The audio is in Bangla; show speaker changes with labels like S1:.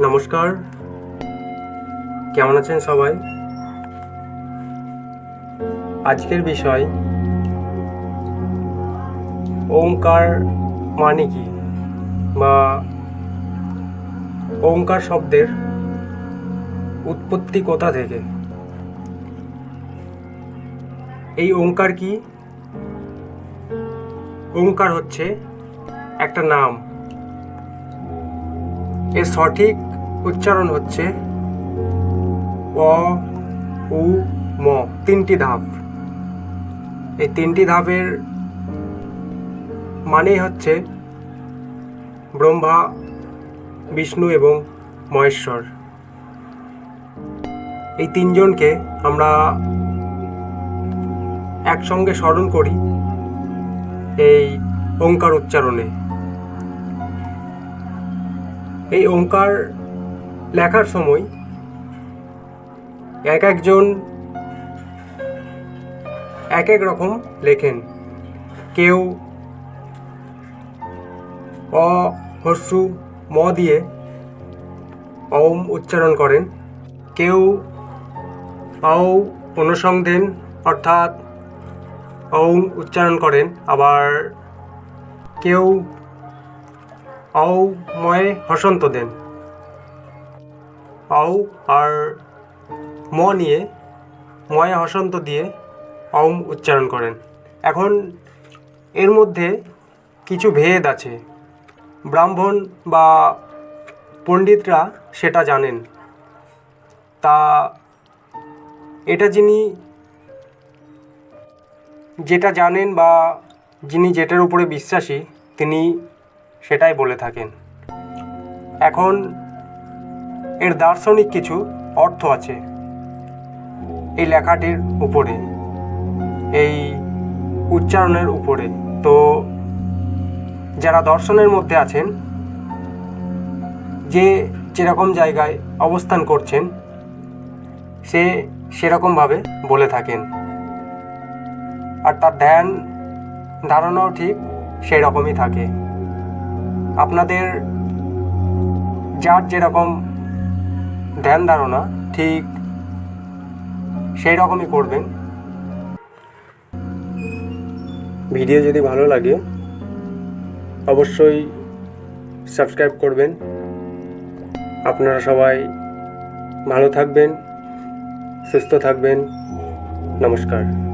S1: নমস্কার। কেমন আছেন সবাই? আজকের বিষয় ওঙ্কার মানে কি বা ওঙ্কার শব্দের উৎপত্তি কোথা থেকে? এই ওঙ্কার কি? ওঙ্কার হচ্ছে একটা নাম। এর সঠিক উচ্চারণ হচ্ছে অ, উ, ম, তিনটি ধাপ। এই তিনটি ধাপের মানেই হচ্ছে ব্রহ্মা, বিষ্ণু এবং মহেশ্বর। এই তিনজনকে আমরা একসঙ্গে স্মরণ করি এই ওঙ্কার উচ্চারণে। এই ওঙ্কার লেখার সময় এক একজন এক এক রকম লেখেন। কেউ অ হস্যু ম দিয়ে ওম উচ্চারণ করেন। কেউ ঔ অনুসংধেন অর্থাৎ ওম উচ্চারণ করেন আবার। কেউ ঔ ময়ে হসন্ত দেন। ঔ আর ম নিয়ে ময়ে হসন্ত দিয়ে অম উচ্চারণ করেন। এখন এর মধ্যে কিছু ভেদ আছে। ব্রাহ্মণ বা পণ্ডিতরা সেটা জানেন। তা এটা যিনি যেটা জানেন বা যিনি যেটার উপরে বিশ্বাসী, তিনি সেটাই বলে থাকেন। এখন এর দার্শনিক কিছু অর্থ আছে এই লেখাটির উপরে, এই উচ্চারণের উপরে। তো যারা দর্শনের মধ্যে আছেন, যে যেরকম জায়গায় অবস্থান করছেন, সে সেরকমভাবে বলে থাকেন। আর তার ধ্যান, ধারণাও ঠিক সেই রকমই থাকে। আপনাদের যার যেরকম ধ্যান ধারণা, ঠিক সেই রকমই করবেন। ভিডিও যদি ভালো লাগে, অবশ্যই সাবস্ক্রাইব করবেন। আপনারা সবাই ভালো থাকবেন, সুস্থ থাকবেন। নমস্কার।